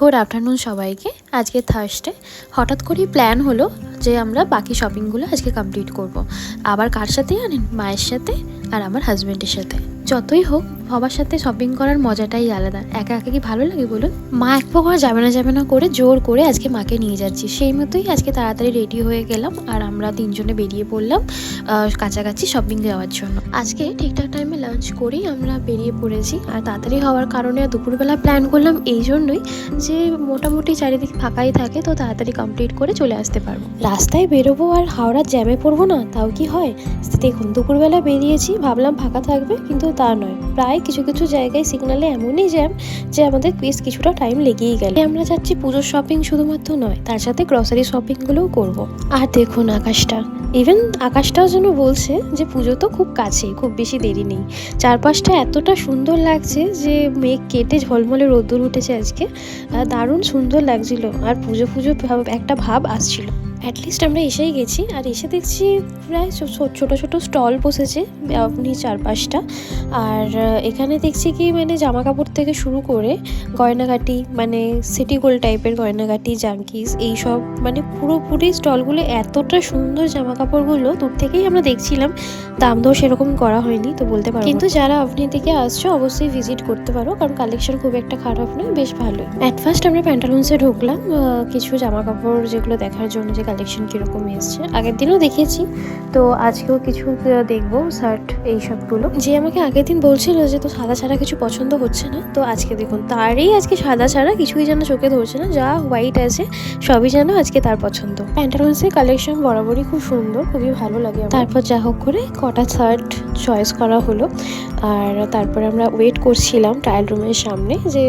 Good afternoon সবাইকে। আজকে Thursday হঠাৎ করেই প্ল্যান হলো যে আমরা বাকি শপিংগুলো আজকে কমপ্লিট করব। আবার কার সাথে জানেন মায়ের সাথে আর আমার হাজব্যান্ডের সাথে। যতই হোক, সবার সাথে শপিং করার মজাটাই আলাদা। একা একা কি ভালো লাগে বলুন? মা এক পকড়া যাবে না যাবে না করে জোর করে আজকে মাকে নিয়ে যাচ্ছি। সেই মতোই আজকে তাড়াতাড়ি রেডি হয়ে গেলাম আর আমরা তিনজনে বেরিয়ে পড়লাম কাছাকাছি শপিং যাওয়ার জন্য। আজকে ঠিকঠাক টাইমে লাঞ্চ করেই আমরা বেরিয়ে পড়েছি। আর তাড়াতাড়ি হওয়ার কারণে দুপুরবেলা প্ল্যান করলাম এই জন্যই যে মোটামুটি চারিদিক ফাঁকাই থাকে, তো তাড়াতাড়ি কমপ্লিট করে চলে আসতে পারব। রাস্তায় বেরোবো আর হাওড়ার জ্যামে পড়ব না, তাও কি হয়? দেখুন, দুপুরবেলা বেরিয়েছি, ভাবলাম ফাঁকা থাকবে, কিন্তু তা নয়। প্রায় কিছু কিছু জায়গায় সিগনালে এমনই জ্যাম যে আমাদের বেশ কিছুটা টাইম লেগেই গেল। আমরা যাচ্ছি পুজোর শপিং শুধুমাত্র নয়, তার সাথে গ্রসারি শপিংগুলোও করব। আর দেখুন আকাশটা। ইভেন আকাশটাও যেন বলছে যে পুজো তো খুব কাছে খুব বেশি দেরি নেই। চারপাশটা এতটা সুন্দর লাগছে যে মেঘ কেটে ঝলমলে রোদ্দুর উঠেছে আজকে। দারুণ সুন্দর লাগছিল। আর পুজো পুজো একটা ভাব আসছিল। অ্যাটলিস্ট আমরা এসেই গেছি আর এসে দেখছি প্রায় ছোটো ছোট স্টল বসেছে আপনি চারপাশটা। আর এখানে দেখছি কি মানে জামা কাপড় থেকে শুরু করে গয়নাগাটি মানে সিটি গোল্ড টাইপের গয়নাগাটি জাঙ্কিস এইসব মানে পুরোপুরি স্টলগুলো এতটা সুন্দর জামা কাপড়গুলো দূর থেকেই আমরা দেখছিলাম। দাম দর সেরকম করা হয়নি তো বলতে পারব কিন্তু যারা আপনি থেকে আসছো অবশ্যই ভিজিট করতে পারো কারণ কালেকশন খুব একটা খারাপ নয় বেশ ভালোই। অ্যাট ফার্স্ট আমরা প্যান্টালুন্সে ঢুকলাম কিছু জামা কাপড় যেগুলো দেখার জন্য যে কালেকশন কীরকম এসছে? আগের দিনও দেখেছি তো আজকেও কিছু দেখব শার্ট এই সবগুলো। যে আমাকে আগের দিন বলছিল যে তো সাদা ছাড়া কিছু পছন্দ হচ্ছে না তো আজকে দেখুন তারই আজকে সাদা ছাড়া কিছুই যেন চোখে ধরছে না যা হোয়াইট আছে সবই যেন আজকে তার পছন্দ। প্যান্টালুন্সের কালেকশন বরাবরই খুব সুন্দর খুবই ভালো লাগে তারপর যা হোক করে কটা শার্ট চয়েস করা হলো। আর তারপরে আমরা ওয়েট করছিলাম ট্রায়াল রুমের সামনে যে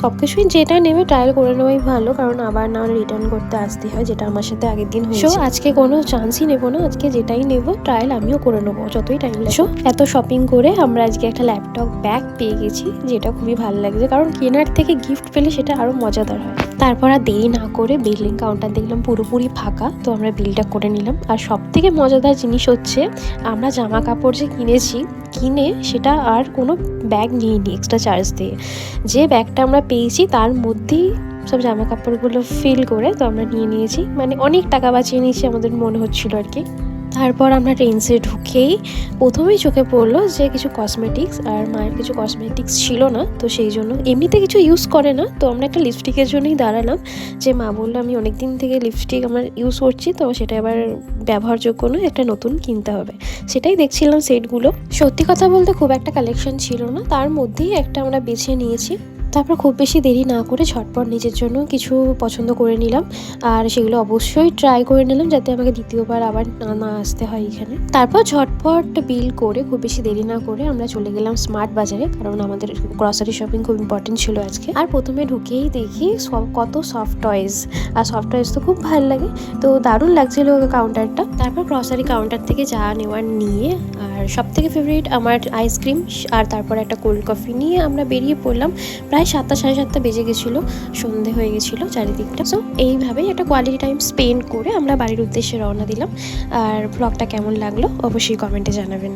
সব কিছুই যেটা নেবে ট্রায়াল করে নেওয়াই ভালো কারণ আবার না রিটার্ন করতে আসতে হয় যেটা আমার সাথে আগের দিন হয়েছে। আজকে কোনো চান্সই নেব না আজকে যেটাই নেব ট্রায়াল আমিও করে নেব যতই টাইম লাগে। এত শপিং করে আমরা আজকে একটা ল্যাপটপ ব্যাগ পেয়ে গেছি যেটা খুবই ভালো লাগছে কারণ কেনার থেকে গিফট পেলে সেটা আরও মজাদার হয়। তারপর আর দেরি না করে বিলিং কাউন্টার দেখলাম পুরোপুরি ফাঁকা, তো আমরা বিলটা করে নিলাম। আর সব থেকে মজাদার জিনিস হচ্ছে, আমরা জামা কাপড় যে কিনেছি, কিনে সেটা আর কোনো ব্যাগ নিইনি এক্সট্রা চার্জ দিয়ে। যে ব্যাগটা আমরা পেয়েছি, তার মধ্যেই সব জামা কাপড়গুলো ফিল করে তো আমরা নিয়ে নিয়েছি। মানে অনেক টাকা বাঁচিয়ে নিয়েছি, আমাদের মনে হচ্ছিল আর কি। তারপর আমরা ট্রেন্সে ঢুকেই প্রথমেই চোখে পড়ল যে কিছু কসমেটিক্স আর মায়ের কিছু কসমেটিক্স ছিল না, তো সেই জন্য এমনিতে কিছু ইউজ করে না, তো আমরা একটা লিপস্টিকের জন্যই দাঁড়ালাম যে মা বলল, আমি অনেক দিন থেকে লিপস্টিক আমার ইউজ করছি, তো সেটা এবার ব্যবহারযোগ্য নয়, একটা নতুন কিনতে হবে। সেটাই দেখছিলাম সেটগুলো সত্যি কথা বলতে খুব একটা কালেকশন ছিল না, তার মধ্যেই একটা আমরা বেছে নিয়েছি। তারপর খুব বেশি দেরি না করে ঝটপট নিজের জন্য কিছু পছন্দ করে নিলাম। আর সেগুলো অবশ্যই ট্রাই করে নিলাম যাতে আমাকে দ্বিতীয়বার আবার না না আসতে হয় এখানে। তারপর ঝটপট বিল করে খুব বেশি দেরি না করে আমরা চলে গেলাম স্মার্ট বাজারে, কারণ আমাদের গ্রসারি শপিং খুব ইম্পর্টেন্ট ছিল আজকে। আর প্রথমে ঢুকেই দেখি সব কত সফট টয়েস আর সফট টয়েস তো খুব ভালো লাগে, তো দারুণ লাগছিল কাউন্টারটা তারপর গ্রসারি কাউন্টার থেকে যা নেওয়ার নিয়ে, আর সব থেকে ফেভারিট আমার আইসক্রিম আর তারপর একটা কোল্ড কফি নিয়ে আমরা বেরিয়ে পড়লাম। প্রায় সাতটা, সাড়ে সাতটা বেজে গেছিল, সন্ধে হয়ে গেছিল চারিদিকটা। সো এইভাবেই একটা কোয়ালিটি টাইম স্পেন্ড করে আমরা বাড়ির উদ্দেশ্যে রওনা দিলাম। আর ব্লগটা কেমন লাগল অবশ্যই কমেন্টে জানাবেন।